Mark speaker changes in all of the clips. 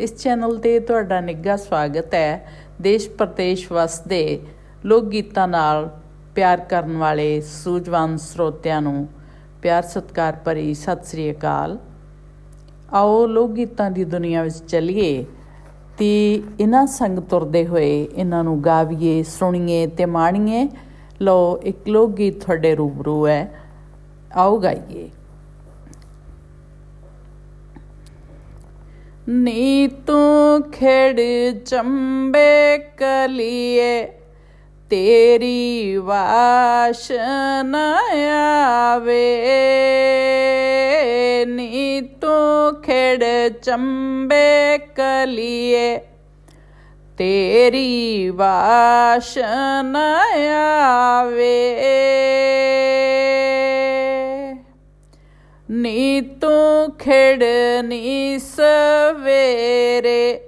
Speaker 1: ਇਸ ਚੈਨਲ ਤੇ ਤੁਹਾਡਾ ਨਿੱਘਾ ਸਵਾਗਤ ਹੈ। ਦੇਸ਼ ਪ੍ਰਦੇਸ਼ ਵਸਦੇ ਲੋਕ ਗੀਤਾਂ ਨਾਲ ਪਿਆਰ ਕਰਨ ਵਾਲੇ ਸੂਝਵਾਨ ਸਰੋਤਿਆਂ ਨੂੰ ਪਿਆਰ ਸਤਿਕਾਰ ਭਰੀ ਸਤਿ ਸ੍ਰੀ ਅਕਾਲ। ਆਓ ਲੋਕ ਗੀਤਾਂ ਦੀ ਦੁਨੀਆ ਵਿੱਚ ਚੱਲੀਏ ਤੇ ਇਹਨਾਂ ਸੰਗ ਤੁਰਦੇ ਹੋਏ ਇਹਨਾਂ ਨੂੰ ਗਾਵੀਏ, ਸੁਣੀਏ ਤੇ ਮਾਣੀਏ। ਲਓ ਇੱਕ ਲੋਕ ਗੀਤ ਤੁਹਾਡੇ ਰੂਬਰੂ ਹੈ। ਆਓ ਗਾਈਏ। ਨੀ ਤੂੰ ਖੇੜ ਚੰਬੇ ਕਲੀਏ, ਤੇਰੀ ਵਾਸ਼ਨ ਆਵੇ। ਨੀ ਤੂੰ ਖੇੜ ਚੰਬੇ ਕਲੀਏ, ਤੇਰੀ ਵਾਸ਼ਨ ਆਵੇ। ਨੀ ਤੂੰ ਖੇੜਨੀ ਸਵੇਰੇ।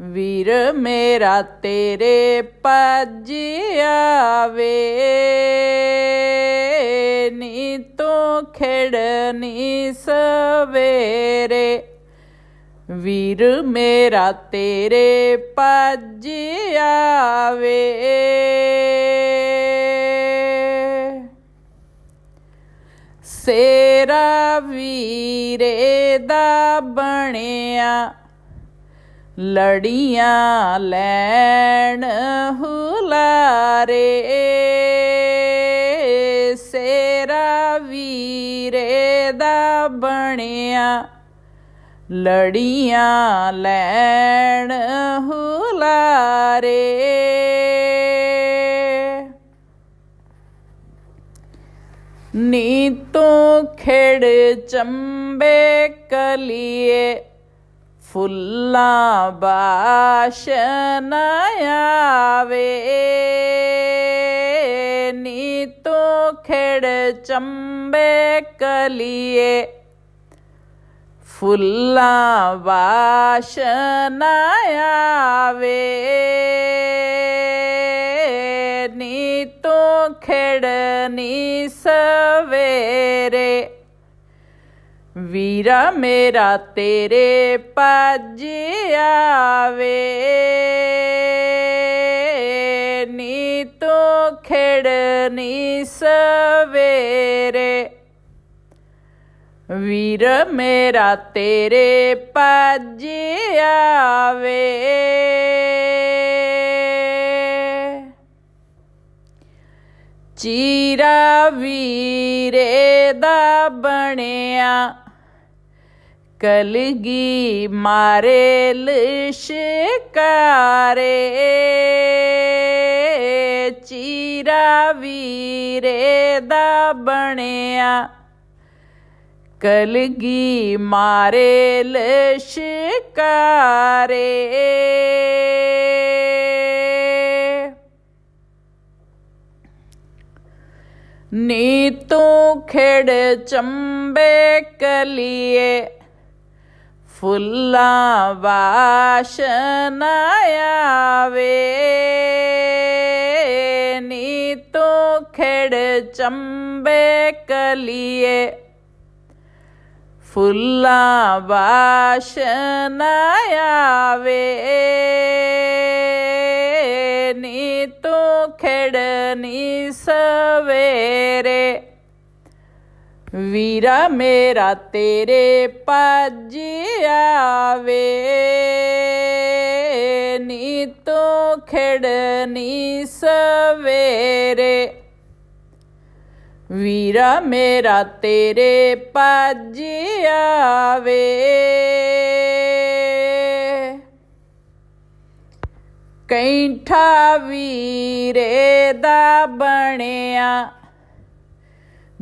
Speaker 1: ਵੀਰ ਮੇਰਾ ਤੇਰੇ ਭੱਜ ਆਵੇ। ਨੀ ਤੂੰ ਖੇੜਨੀ ਸਵੇਰੇ। ਵੀਰ ਮੇਰਾ ਤੇਰੇ ਭੱਜ ਆਵੇ। ਸੇਰਾ ਵੀਰੇ ਦਾ ਬਣਿਆ ਲੜੀਆਂ ਲੈਣ ਹੁਲਾਰੇ। ਸੇਰਾ ਵੀਰੇ ਦਾ ਬਣਿਆ ਲੜੀਆਂ ਲੈਣ ਹੁਲਾਰੇ। ਨੀ ਤੂੰ ਖੇੜ ਚੰਬੇ ਕਲੀਏ, ਫੁੱਲਾਂ ਬਾਸ਼ਨ ਆਵੇ। ਨੀ ਤੂੰ ਖੇੜ ਚੰਬੇ ਕਲੀਏ, ਫੁੱਲਾਂ ਵਾਸ਼ਨ ਆਵੇ। ਖੇੜਨੀ ਸਵੇਰੇ। ਵੀਰਾ ਮੇਰਾ ਤੇਰੇ ਭੱਜ ਆਵੇ। ਨੀ ਤੂੰ ਖੇੜਨੀ ਸਵੇਰੇ। ਵੀਰ ਮੇਰਾ ਤੇਰੇ ਭੱਜ ਆਵੇ। ਚੀਰਾ ਵੀਰੇ ਦਾ ਬਣਿਆ। ਕਲਗੀ ਮਾਰੇ ਲਿਸ਼ਕਾਰੇ। ਚੀਰਾ ਵੀਰੇ ਦਾ ਬਣਿਆ। ਕਲਗੀ ਮਾਰੇ ਲਸ਼ਕਾਰੇ। ਨੀ ਤੂੰ ਖੇੜ ਚੰਬੇ ਕਲੀਏ। ਫੁੱਲਾਂ ਵਾਸ਼ਨ ਆਵੇ। ਨੀ ਤੂੰ ਖੇੜ ਚੰਬੇ ਕਲੀਏ। ਫੁੱਲਾਂ ਵਾਸ਼ਨ ਆਵੇ। ਨੀ ਤੂੰ ਖੇੜ ਨੀ ਸ ਸਵੇਰੇ ਵੀਰਾ ਮੇਰਾ ਤੇਰੇ ਭੱਜ ਆਵੇ। ਨੀ ਤੂੰ ਖੇੜਨੀ ਸਵੇਰੇ। ਵੀਰਾ ਮੇਰਾ ਤੇਰੇ ਭੱਜ ਆਵੇ। ਕੈਂਠਾ ਵੀਰੇ ਦਾ ਬਣਿਆ।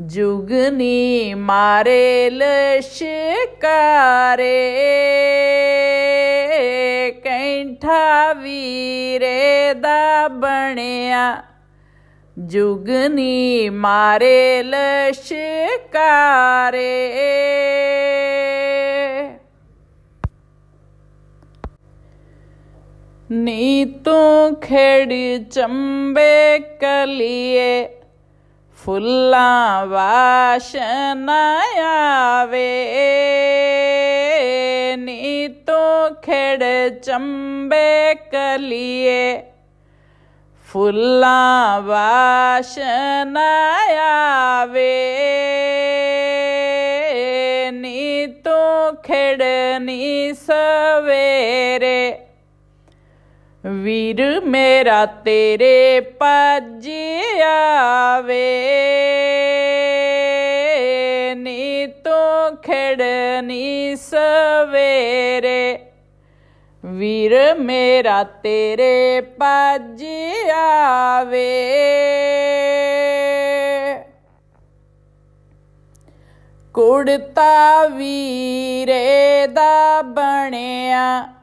Speaker 1: ਜੁਗਨੀ ਮਾਰੇ ਲਸ਼ਕਾਰੇ। ਕੈਂਠਾ ਵੀਰੇ ਦਾ ਬਣਿਆ। ਜੁਗਨੀ ਮਾਰੇ ਲਸ਼ਕਾਰੇ। ਨੀ ਤੂੰ ਖੇੜ ਚੰਬੇ ਕਲੀਏ। ਫੁੱਲਾਂ ਵਾਸ਼ਨ ਆਵੇ ਨੀ ਤੂੰ ਖੇੜ ਚੰਬੇ ਕਲੀਏ। ਫੁੱਲਾਂ ਵਾਸ਼ਨਾ ਆਵੇ ਨੀ ਤੂੰ ਖੇੜਨੀ ਸਵੇਰੇ। ਵੀਰ ਮੇਰਾ ਤੇਰੇ ਭੱਜ ਆਵੇ। ਨੀ ਤੂੰ ਖੇੜਨੀ ਸਵੇਰੇ। ਵੀਰ ਮੇਰਾ ਤੇਰੇ ਭੱਜ ਆਵੇ। ਕੁੜਤਾ ਵੀਰੇ ਦਾ ਬਣਿਆ।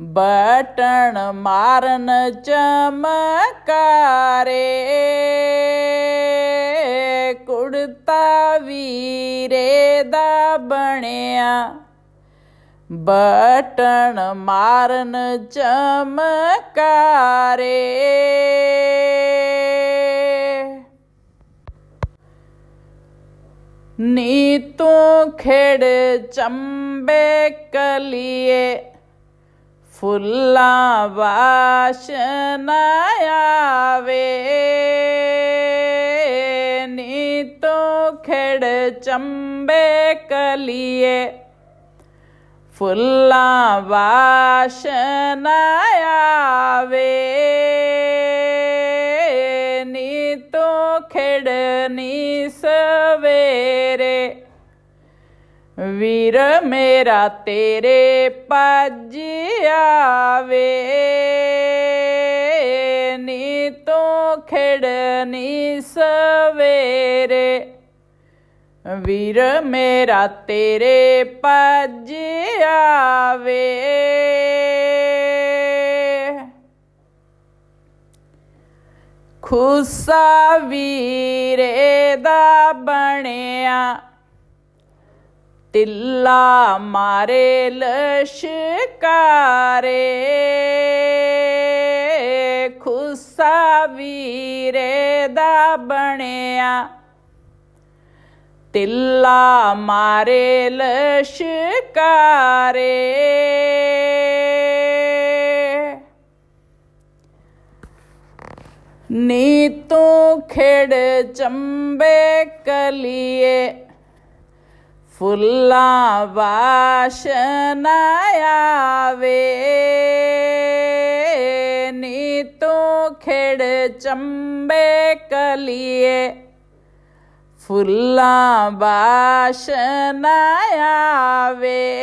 Speaker 1: ਬਟਣ ਮਾਰਨ ਚਮਕਾਰੇ। ਕੁੜਤਾ ਵੀਰੇ ਦਾ ਬਣਿਆ। ਬਟਣ ਮਾਰਨ ਚਮਕਾਰੇ। ਨੀ ਤੂੰ ਖੇੜ ਚੰਬੇ ਕਲੀਏ। ਫੁੱਲਾਂ ਵਾਸ਼ਨਾ ਆਵੇ। ਨੀ ਤੂੰ ਖੇੜ ਚੰਬੇ ਕਲੀਏ। ਫੁੱਲਾਂ ਵਾਸ਼ਨਾ ਆਵੇ। ਨੀ ਤੂੰ ਖੇੜਨੀ ਸਵੇਰੇ। ਵੀਰ ਮੇਰਾ ਤੇਰੇ ਭੱਜ ਆਵੇ। ਨੀ ਤੂੰ ਖੇੜਨੀ ਸਵੇਰੇ। ਵੀਰ ਮੇਰਾ ਤੇਰੇ ਪੱਜ ਆਵੇ। ਖੁਸਾ ਵੀਰੇ ਦਾ ਬਣਿਆ। ਤਿੱਲਾ ਮਾਰੇ ਲਸ਼ਕਾਰੇ, ਖੁਸਾ ਵੀਰੇ ਦਾ ਬਣਿਆ। ਤਿੱਲਾ ਮਾਰੇ ਲਸ਼ਕਾਰੇ। ਨੀ ਤੂੰ ਖੇੜ ਚੰਬੇ ਕਲੀਏ ਫੁੱਲਾਂ ਵਾਸ਼ਨਾ ਆਵੇ। ਨੀ ਤੂੰ ਖੇੜ ਚੰਬੇ ਕਲੀਏ। ਫੁੱਲਾਂ ਵਾਸ਼ਨਾ ਆਵੇ।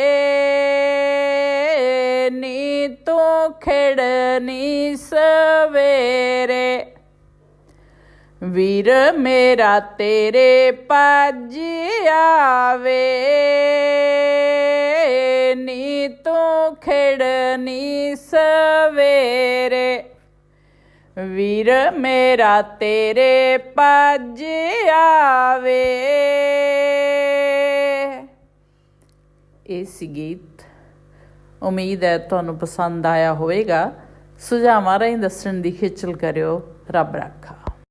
Speaker 1: ਨੀ ਤੂੰ ਖੇੜ ਨੀ ਸਵੇ। ਵੀਰ ਮੇਰਾ ਤੇਰੇ ਭੱਜ ਆਵੇ। ਨੀ ਤੂੰ ਖੇੜਨੀ ਸਵੇਰੇ। ਵੀਰ ਮੇਰਾ ਤੇਰੇ ਭੱਜ ਆਵੇ। ਇਹ ਸੀ ਗੀਤ। ਉਮੀਦ ਹੈ ਤੁਹਾਨੂੰ ਪਸੰਦ ਆਇਆ ਹੋਵੇਗਾ। ਸੁਝਾਵਾਂ ਰਾਹੀਂ ਦੱਸਣ ਦੀ ਖੇਚਲ ਕਰਿਓ। ਰੱਬ ਰੱਖਾ।